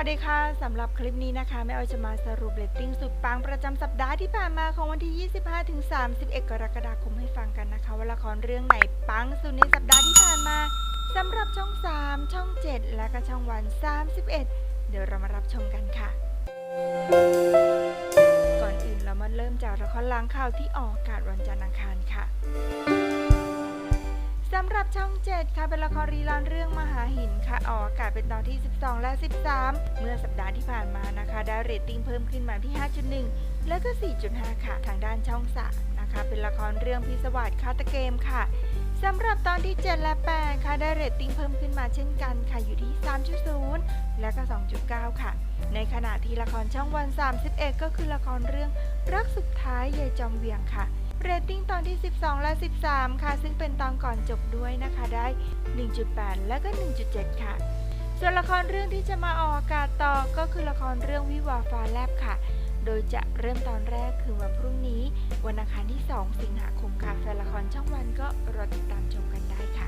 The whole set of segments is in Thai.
วัสดีค่ะสำหรับคลิปนี้นะคะแม่ออยจะมาสรุปเรตติ้งสุดปังประจำสัปดาห์ที่ผ่านมาของวันที่ 25ถึง31 กรกฎาคมให้ฟังกันนะคะว่าละครเรื่องไหนปังสุดในสัปดาห์ที่ผ่านมาสำหรับช่อง 3 ช่อง 7 และก็ช่องวัน 31 เดี๋ยวเรามารับชมกันค่ะ ก่อนอื่นเรามาเริ่มจากละครล้างข่าวที่ออกอากาศวันจันทร์อังคารค่ะ สำหรับช่อง 7 ค่ะเป็นละครรีลันเรื่องมหาหินค่ะออกอากาศเป็นตอนที่ 12 และ 13 เมื่อสัปดาห์ที่ผ่านมานะคะ ได้เรตติ้งเพิ่มขึ้นมาที่ 5.1 แล้วก็ 4.5 ค่ะ ทางด้านช่อง3นะคะ เป็นละครเรื่องพิศวาสฆาตเกมค่ะสำหรับตอนที่ 7 และ 8 ค่ะได้เรตติ้งเพิ่มขึ้นมาเช่นกันค่ะอยู่ที่ 3.0 และก็ 2.9 ค่ะ ในขณะที่ละครช่องวัน 31 ก็คือละครเรื่องรักสุดท้ายยายจอมเวียงค่ะ เรตติ้งตอนที่ 12 และ 13 ค่ะ ซึ่งเป็นตอนก่อนจบด้วยนะคะได้ 1.8 และก็ 1.7 ค่ะ ส่วนละครเรื่องที่จะมาออกอากาศต่อก็คือละครเรื่องวิวาฟ้าแลบค่ะ โดยจะเริ่มตอนแรกคือวันพรุ่งนี้ วันอังคารที่ 2 สิงหาคมค่ะแฟนละครช่องวันก็รอติดตามชมกันได้ค่ะ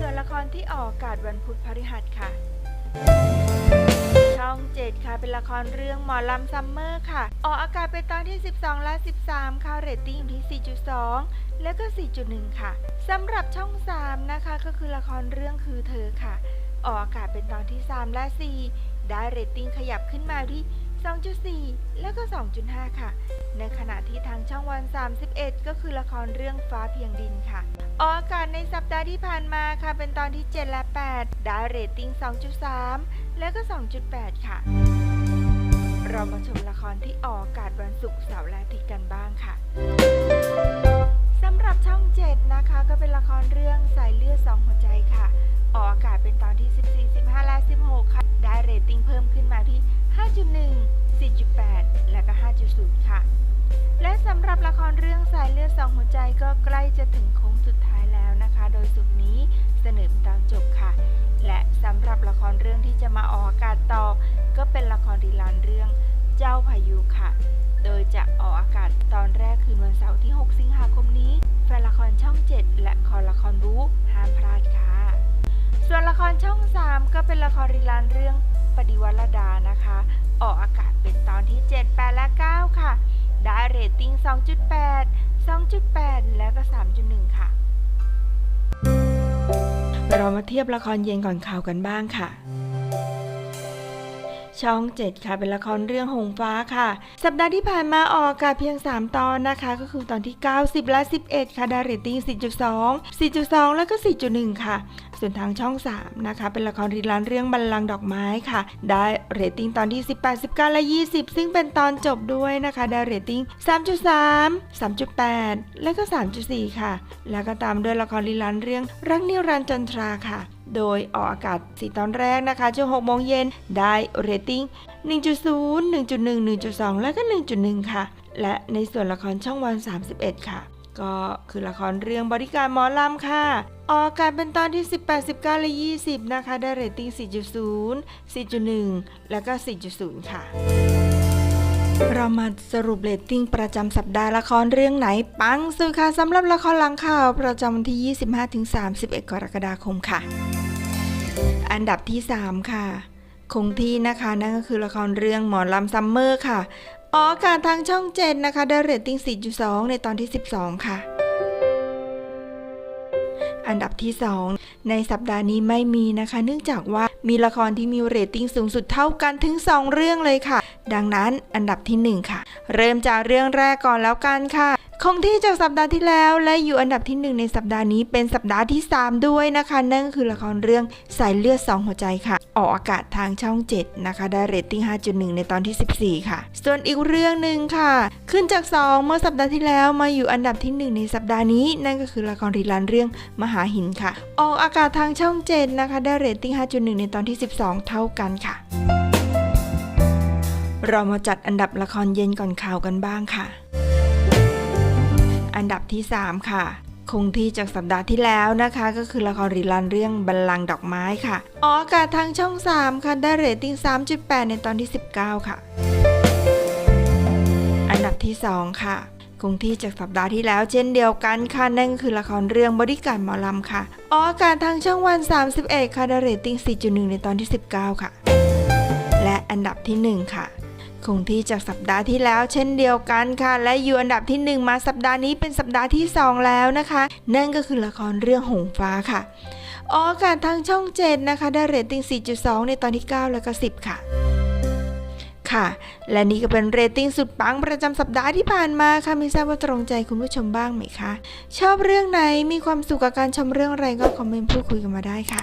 ส่วนละครที่ออกอากาศวันพุธพฤหัสค่ะ 7ค่ะ เป็นละครเรื่องหมอลำซัมเมอร์ค่ะ ออกอากาศเป็นตอนที่ 12 และ 13 ค่ะเรตติ้งอยู่ที่ 4.2 และก็ 4.1 ค่ะสำหรับช่อง 3 นะคะ ก็คือละครเรื่องคือเธอค่ะ ออกอากาศเป็นตอนที่ 3 และ 4 ได้เรตติ้งขยับขึ้นมาที่ 2.4 แล้วก็ 2.5 ค่ะ ในขณะที่ทางช่องวัน 31 ก็คือละครเรื่องฟ้าเพียงดินค่ะ ออกอากาศในสัปดาห์ที่ผ่านมาค่ะ เป็นตอนที่ 7 และ 8 ได้เรตติ้ง 2.3 แล้วก็ 2.8 ค่ะ เรามาชมละครที่ออกอากาศวันศุกร์เสาร์และอาทิตย์กันบ้างค่ะสำหรับช่อง 7 นะคะ ก็เป็นละครเรื่องสายเลือดสองหัวใจค่ะ ออกอากาศเป็นตอนที่14 4.8 และก็ 5.0 ค่ะ และสำหรับละครเรื่องสายเลือดสองหัวใจก็ใกล้จะถึงโค้งสุดท้ายแล้วนะคะ โดยสุดนี้เสนอตอนจบค่ะ และสำหรับละครเรื่องที่จะมาออกอากาศต่อ ก็เป็นละครดีลานเรื่องเจ้าพายุค่ะ โดยจะออกอากาศตอนแรกคืนวันเสาร์ที่ 6 สิงหาคมนี้แฟนละครช่อง 7 และคอละครบู๊ห้ามพลาดค่ะ ส่วนละครช่อง 3 ก็เป็นละครรีลานเรื่อง ปฏิวัติดานะคะ ออกอากาศเป็นตอนที่ 7 8 และ 9 ค่ะ ได้เรตติ้ง 2.8 2.8 และก็ 3.1 ค่ะ เรามาเทียบละครเย็นก่อนข่าวกันบ้างค่ะ ช่อง 7 ค่ะเป็นละครเรื่องหงฟ้าค่ะ สัปดาห์ที่ผ่านมาออกอากาศเพียง 3 ตอนนะคะ ก็คือตอนที่ 90 และ 11 ค่ะได้เรตติ้ง4.2 4.2 แล้วก็ 4.1 ค่ะ ส่วนทางช่อง 3 นะคะ เป็นละครรีลันเรื่องบัลลังก์ดอกไม้ค่ะ ได้เรตติ้งตอนที่ 18 19 และ 20 ซึ่งเป็นตอนจบด้วยนะคะได้เรตติ้ง 3.3 3.8 และก็ 3.4 ค่ะ แล้วก็ตามด้วยละครรีลันเรื่องรักนิรันดร์จันทราค่ะ โดยออกอากาศ4ตอนแรกนะคะ ช่วง6โมงเย็นได้เรตติ้ง 1.0 1.1 1.2 และก็ 1.1 ค่ะ และในส่วนละครช่องวัน 31 ค่ะ ก็คือละครเรื่องบริการหมอลำค่ะ ออกอากาศเป็นตอนที่ 18 19และ20 นะคะ ได้เรตติ้ง 4.0 4.1 แล้วก็ 4.0 ค่ะ เรามาสรุปเรตติ้งประจำสัปดาห์ละครเรื่องไหน ปังสุดค่ะสำหรับละครหลังข่าว ประจำวันที่ 25-31 กรกฎาคมค่ะ อันดับที่ 3 ค่ะ คงที่นะคะ นั่นก็คือละครเรื่องหมอลำซัมเมอร์ค่ะออกอากาศทางช่อง7นะคะ ได้เรตติ้ง 4.2 ในตอนที่ 12 ค่ะ อันดับที่ 2 ในสัปดาห์นี้ไม่มีนะคะ เนื่องจากว่ามีละครที่มีเรตติ้งสูงสุดเท่ากันถึง 2 เรื่องเลยค่ะ ดังนั้นอันดับทีหนึ่1 ค่ะ เริ่มจากเรื่องแรกก่อนแล้วกันค่ะ คงที่จากสัปดาห์ที่แล้วและอยู่อันดับที่ 1 ในสัปดาห์นี้เป็นสัปดาห์ที่ 3 ด้วยนะคะ นั่นก็คือละครเรื่องสายเลือดสองหัวใจค่ะ ออกอากาศทางช่อง 7 นะคะ ได้เรตติ้ง 5.1 ในตอนที่ 14 ค่ะ ส่วนอีกเรื่องหนึ่งค่ะ ขึ้นจาก 2 เมื่อสัปดาห์ที่แล้วมาอยู่อันดับที่ 1 ในสัปดาห์นี้ นั่นก็คือละครรีลันเรื่องมหาหินค่ะ ออกอากาศทางช่อง 7 นะคะ ได้เรตติ้ง 5.1 ในตอนที่ 12 เท่ากันค่ะ เรามาจัดอันดับละครเย็นก่อนข่าวกันบ้างค่ะ อันดับที่ 3 ค่ะ คงที่จากสัปดาห์ที่แล้วนะคะ ก็คือละครรีลันเรื่องบัลลังก์ดอกไม้ค่ะออกอากาศทางช่อง 3 ค่ะได้เรตติ้ง 3.8 ในตอนที่ 19 ค่ะ อันดับที่ 2 ค่ะคงที่จากสัปดาห์ที่แล้วเช่นเดียวกันค่ะ นั่นก็คือละครเรื่องบริการหมอลำค่ะออกอากาศทางช่องวัน 31 ค่ะได้เรตติ้ง 4.1 ในตอนที่ 19 ค่ะ และอันดับที่ 1 ค่ะ คงที่จากสัปดาห์ที่แล้ว เช่นเดียวกันค่ะ และอยู่อันดับที่ 1 มาสัปดาห์นี้เป็นสัปดาห์ที่ 2 แล้วนะคะ นั่นก็คือละครเรื่องหงฟ้าค่ะออกอากาศทางช่อง7นะคะ ได้เรตติ้ง 4.2 ในตอนที่ 9 และก็ 10 ค่ะค่ะและนี่ก็เป็นเรตติ้งสุดปังประจำสัปดาห์ที่ผ่านมาค่ะไม่ทราบว่าตรงใจคุณผู้ชมบ้างไหมคะ ชอบเรื่องไหนมีความสุขกับการชมเรื่องอะไรก็คอมเมนต์พูดคุยกันมาได้ค่ะ